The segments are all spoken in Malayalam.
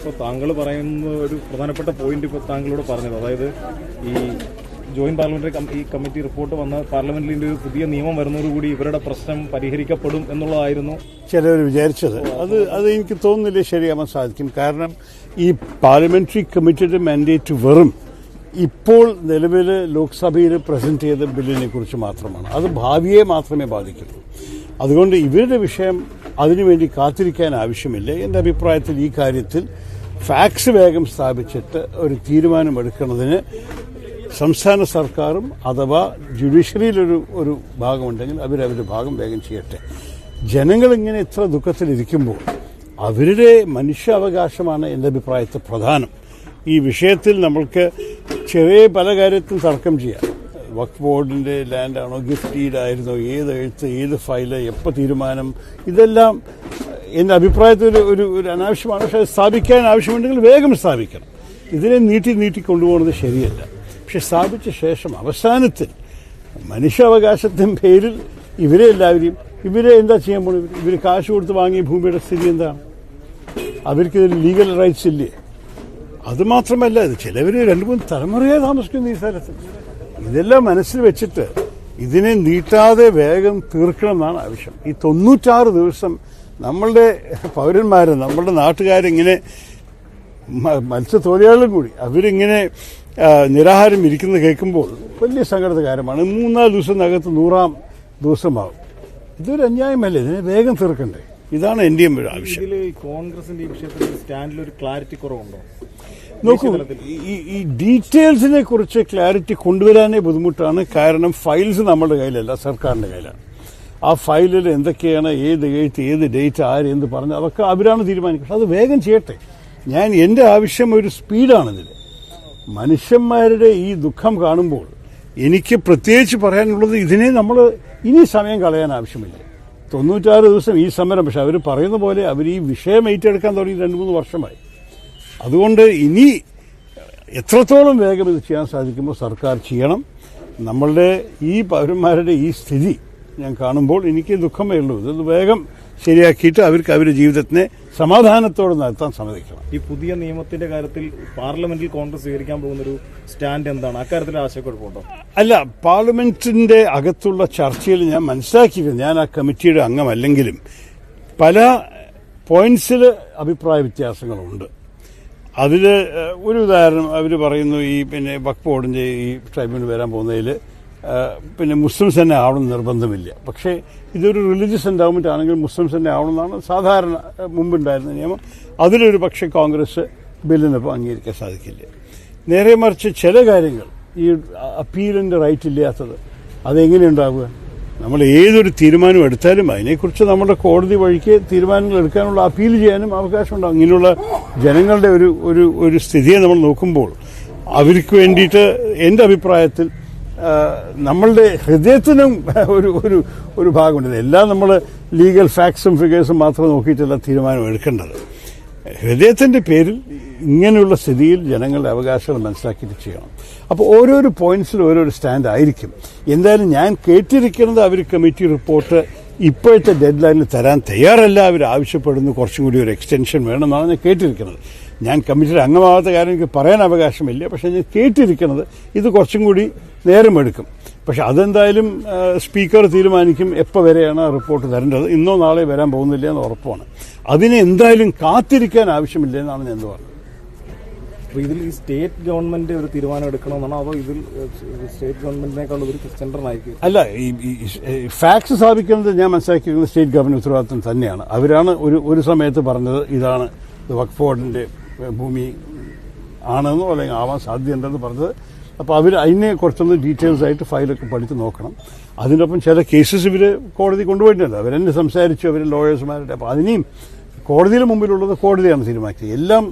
ഇപ്പോൾ താങ്കൾ പറയുന്ന ഒരു പ്രധാനപ്പെട്ട പോയിന്റ് ഇപ്പോൾ താങ്കളോട് പറഞ്ഞത്. അതായത് ഈ ജോയിന്റ് പാർലമെന്ററി ഈ കമ്മിറ്റി റിപ്പോർട്ട് വന്ന പാർലമെന്റിൽ ഒരു പുതിയ നിയമം വരുന്നതോടുകൂടി ഇവരുടെ പ്രശ്നം പരിഹരിക്കപ്പെടും എന്നുള്ളതായിരുന്നു. ചിലർ വിചാരിച്ചത്. അത് അത് എനിക്ക് തോന്നുന്നില്ല ശരിയാവാൻ സാധിക്കും. കാരണം ഈ പാർലമെന്ററി കമ്മിറ്റിയുടെ മാൻഡേറ്റ് വെറും ഇപ്പോൾ നിലവിൽ ലോക്സഭയിൽ പ്രസന്റ് ചെയ്ത ബില്ലിനെ കുറിച്ച് മാത്രമാണ്. അത് ഭാവിയെ മാത്രമേ ബാധിക്കുള്ളൂ അതുകൊണ്ട് ഇവരുടെ വിഷയം അതിനുവേണ്ടി കാത്തിരിക്കാൻ ആവശ്യമില്ല. എന്റെ അഭിപ്രായത്തിൽ ഈ കാര്യത്തിൽ ഫാക്സ് വേഗം സ്ഥാപിച്ചിട്ട് ഒരു തീരുമാനമെടുക്കുന്നതിന് സംസ്ഥാന സർക്കാരും അഥവാ ജുഡീഷ്യറിയിലൊരു ഒരു ഭാഗമുണ്ടെങ്കിൽ അവരവരുടെ ഭാഗം വേഗം ചെയ്യട്ടെ. ജനങ്ങൾ ഇങ്ങനെ ഇത്ര ദുഃഖത്തിലിരിക്കുമ്പോൾ അവരുടെ മനുഷ്യാവകാശമാണ് എന്റെ അഭിപ്രായത്തിൽ പ്രധാനം. ഈ വിഷയത്തിൽ നമ്മൾക്ക് ചെറിയ പല കാര്യത്തിൽ തർക്കം ചെയ്യാം. വഖഫ് ബോർഡിന്റെ ലാൻഡാണോ ഗിഫ്റ്റ് ഈഡായിരുന്നോ ഏത് എഴുത്ത് ഏത് ഫയൽ എപ്പോൾ തീരുമാനം ഇതെല്ലാം എന്റെ അഭിപ്രായത്തിൽ ഒരു ഒരു അനാവശ്യമാണ്. പക്ഷേ സ്ഥാപിക്കാൻ ആവശ്യമുണ്ടെങ്കിൽ വേഗം സ്ഥാപിക്കണം. ഇതിനെ നീട്ടി നീട്ടി കൊണ്ടുപോകുന്നത് ശരിയല്ല. പക്ഷെ സ്ഥാപിച്ച ശേഷം അവസാനത്തിൽ മനുഷ്യാവകാശത്തിന്റെ പേരിൽ ഇവരെ എല്ലാവരെയും ഇവരെ എന്താ ചെയ്യാൻ പോകുന്നത് ഇവർ കാശ് കൊടുത്ത് വാങ്ങിയ ഭൂമിയുടെ സ്ഥിതി എന്താണ്? അവർക്ക് ലീഗൽ റൈറ്റ്സ് ഇല്ലേ? അതുമാത്രമല്ല ഇത് ചിലവർ രണ്ട് മൂന്ന് തലമുറയായി താമസിക്കുന്നു ഈ സ്ഥലത്ത്. ഇതെല്ലാം മനസ്സിൽ വെച്ചിട്ട് ഇതിനെ നീട്ടാതെ വേഗം തീർക്കണമെന്നാണ് ആവശ്യം. ഈ തൊണ്ണൂറ്റാറ് ദിവസം നമ്മളുടെ പൗരന്മാർ നമ്മളുടെ നാട്ടുകാരിങ്ങനെ മത്സ്യത്തൊഴിലാളികളും കൂടി അവരിങ്ങനെ നിരാഹാരം ഇരിക്കുന്നത് കേൾക്കുമ്പോൾ വലിയ സങ്കടത്തെ കാര്യമാണ്. മൂന്നാൽ ദിവസത്തിനകത്ത് നൂറാം ദിവസമാകും ഇതൊരു അന്യായമല്ലേ? ഇതിനെ വേഗം തീർക്കണ്ടേ? ഇതാണ് എൻ ഡി ഒരു ആവശ്യം. കോൺഗ്രസിന്റെ ഈ വിഷയത്തിൽ സ്റ്റാൻഡിൽ ഒരു ക്ലാരിറ്റി കുറവുണ്ടോ? നോക്കൂ ഈ ഡീറ്റെയിൽസിനെ കുറിച്ച് ക്ലാരിറ്റി കൊണ്ടുവരാനേ ബുദ്ധിമുട്ടാണ്. കാരണം ഫയൽസ് നമ്മുടെ കയ്യിലല്ല സർക്കാരിന്റെ കയ്യിലാണ്. ആ ഫയലിൽ എന്തൊക്കെയാണ് ഏത് എഴുത്ത് ഏത് ഡേറ്റ് ആര് എന്ത് പറഞ്ഞു അതൊക്കെ അവരാണ് തീരുമാനിക്കുന്നത്. അത് വേഗം ചെയ്യട്ടെ. ഞാൻ എന്റെ ആവശ്യം ഒരു സ്പീഡാണിതിൽ. മനുഷ്യന്മാരുടെ ഈ ദുഃഖം കാണുമ്പോൾ എനിക്ക് പ്രത്യേകിച്ച് പറയാനുള്ളത് ഇതിനെ നമ്മൾ ഇനി സമയം കളയാൻ ആവശ്യമില്ല. തൊണ്ണൂറ്റാറ് ദിവസം ഈ സമരം പക്ഷെ അവർ പറയുന്ന പോലെ അവർ ഈ വിഷയം ഏറ്റെടുക്കാൻ തുടങ്ങി രണ്ട് മൂന്ന് വർഷമായി. അതുകൊണ്ട് ഇനി എത്രത്തോളം വേഗം ഇത് ചെയ്യാൻ സാധിക്കുമ്പോൾ സർക്കാർ ചെയ്യണം. നമ്മളുടെ ഈ പൗരന്മാരുടെ ഈ സ്ഥിതി ഞാൻ കാണുമ്പോൾ എനിക്ക് ദുഃഖമേ ഉള്ളൂ. ഇത് വേഗം ശരിയാക്കിയിട്ട് അവർക്ക് അവരുടെ ജീവിതത്തിനെ സമാധാനത്തോടെ നടത്താൻ സമ്മതിക്കണം. ഈ പുതിയ നിയമത്തിന്റെ കാര്യത്തിൽ പാർലമെന്റിൽ കോൺഗ്രസ് സ്വീകരിക്കാൻ പോകുന്ന ഒരു സ്റ്റാൻഡ് എന്താണ്? അക്കാര്യത്തിൽ ആശയക്കുഴപ്പമുണ്ടോ? അല്ല പാർലമെന്റിന്റെ അകത്തുള്ള ചർച്ചയിൽ ഞാൻ മനസ്സിലാക്കിയിരുന്നു ഞാൻ ആ കമ്മിറ്റിയുടെ അംഗമല്ലെങ്കിലും പല പോയിന്റ്സിൽ അഭിപ്രായ വ്യത്യാസങ്ങളുണ്ട്. അതിൽ ഒരു ഉദാഹരണം അവർ പറയുന്നു ഈ പിന്നെ വഖഫ് ബോർഡിന്റെ ഈ ട്രൈബ്യൂണൽ വരാൻ പോകുന്നതിൽ പിന്നെ മുസ്ലിംസ് തന്നെ ആവണം നിർബന്ധമില്ല. പക്ഷേ ഇതൊരു റിലീജിയസ് എൻഡാവ്മെന്റ് ആണെങ്കിൽ മുസ്ലിംസ് തന്നെ ആവണമെന്നാണ് സാധാരണ മുമ്പുണ്ടായിരുന്ന നിയമം. അതിലൊരു പക്ഷേ കോൺഗ്രസ് ബില്ലിനൊപ്പം അംഗീകരിക്കാൻ സാധിക്കില്ല. നേരെ മറിച്ച് ചില കാര്യങ്ങൾ ഈ അപ്പീലിന്റെ റൈറ്റ് ഇല്ലാത്തത് അതെങ്ങനെയുണ്ടാവുക നമ്മൾ ഏതൊരു തീരുമാനം എടുത്താലും അതിനെക്കുറിച്ച് നമ്മുടെ കോടതി വഴിക്ക് തീരുമാനങ്ങൾ എടുക്കാനുള്ള അപ്പീൽ ചെയ്യാനും അവകാശമുണ്ടാകും ഇങ്ങനെയുള്ള ജനങ്ങളുടെ ഒരു ഒരു ഒരു സ്ഥിതിയെ നമ്മൾ നോക്കുമ്പോൾ അവർക്ക് വേണ്ടിയിട്ട് എന്റെ അഭിപ്രായത്തിൽ നമ്മളുടെ ഹൃദയത്തിനും ഒരു ഒരു ഒരു ഭാഗമുണ്ട്. എല്ലാം നമ്മൾ ലീഗൽ ഫാക്ട്സും ഫിഗേഴ്സും മാത്രം നോക്കിയിട്ടല്ല തീരുമാനം എടുക്കേണ്ടത്. ഹൃദയത്തിന്റെ പേരിൽ ഇങ്ങനെയുള്ള സ്ഥിതിയിൽ ജനങ്ങളുടെ അവകാശങ്ങൾ മനസ്സിലാക്കിയിട്ട് ചെയ്യണം. അപ്പോൾ ഓരോരോ പോയിന്റ്സിൽ ഓരോരോ സ്റ്റാൻഡ് ആയിരിക്കും. എന്തായാലും ഞാൻ കേട്ടിരിക്കുന്നത് അവർ കമ്മിറ്റി റിപ്പോർട്ട് ഇപ്പോഴത്തെ ഡെഡ് ലൈനിൽ തരാൻ തയ്യാറല്ല. അവർ ആവശ്യപ്പെടുന്നു കുറച്ചും കൂടി ഒരു എക്സ്റ്റൻഷൻ വേണമെന്നാണ് ഞാൻ കേട്ടിരിക്കുന്നത്. ഞാൻ കമ്മിറ്റിയുടെ അംഗമാവാത്ത കാര്യം എനിക്ക് പറയാൻ അവകാശമില്ല. പക്ഷേ ഞാൻ കേട്ടിരിക്കുന്നത് ഇത് കുറച്ചും കൂടി നേരമെടുക്കും. പക്ഷെ അതെന്തായാലും സ്പീക്കർ തീരുമാനിക്കും എപ്പോൾ വരെയാണ് റിപ്പോർട്ട് തരേണ്ടത്. ഇന്നോ നാളെ വരാൻ പോകുന്നില്ല എന്ന് ഉറപ്പാണ്. അതിനെ എന്തായാലും കാത്തിരിക്കാൻ ആവശ്യമില്ല എന്നാണ് ഞാൻ പറഞ്ഞത്. അപ്പൊ ഇതിൽ ഈ സ്റ്റേറ്റ് ഗവൺമെന്റ് ഒരു തീരുമാനം എടുക്കണമെന്നാണോ? അതോ ഇതിൽ സ്റ്റേറ്റ് ഗവൺമെന്റിനേക്കാൾ ഒരു സെൻട്രലായിരിക്കും അല്ല ഈ ഫാക്സ് സ്ഥാപിക്കുന്നത് ഞാൻ മനസ്സിലാക്കിയിരിക്കുന്നത് സ്റ്റേറ്റ് ഗവൺമെന്റ് ഉത്തരവാദിത്വം തന്നെയാണ്. അവരാണ് ഒരു ഒരു സമയത്ത് പറഞ്ഞത് ഇതാണ് ഇത് വഖഫ് ബോർഡിന്റെ ഭൂമി ആണെന്നോ അല്ലെങ്കിൽ ആവാൻ സാധ്യതയുണ്ടെന്ന് പറഞ്ഞത്. അപ്പോൾ അവർ അതിനെ കുറച്ചൊന്ന് ഡീറ്റെയിൽസ് ആയിട്ട് ഫയലൊക്കെ പഠിച്ച് നോക്കണം. അതിനൊപ്പം ചില കേസസ് ഇവർ കോടതി കൊണ്ടുപോയിട്ടുണ്ട്. അവരെന്നെ സംസാരിച്ചു അവർ ലോയേഴ്സുമാരുടെ അപ്പോൾ അതിനെയും കോടതിയുടെ മുമ്പിലുള്ളത് കോടതിയാണ് തീരുമാനിച്ചത്. എല്ലാം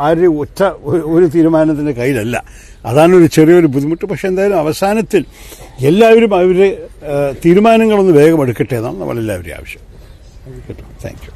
ആരുടെയും ഒറ്റ ഒരു- തീരുമാനത്തിന്റെ കയ്യിലല്ല. അതാണ് ഒരു ചെറിയൊരു ബുദ്ധിമുട്ട്. പക്ഷെ എന്തായാലും അവസാനത്തിൽ എല്ലാവരും അവരുടെ ആ, തീരുമാനങ്ങളൊന്ന് വേഗം എടുക്കട്ടെ എന്നാണ് നമ്മളെല്ലാവരുടെയും ആവശ്യം. കേട്ടോ താങ്ക് യു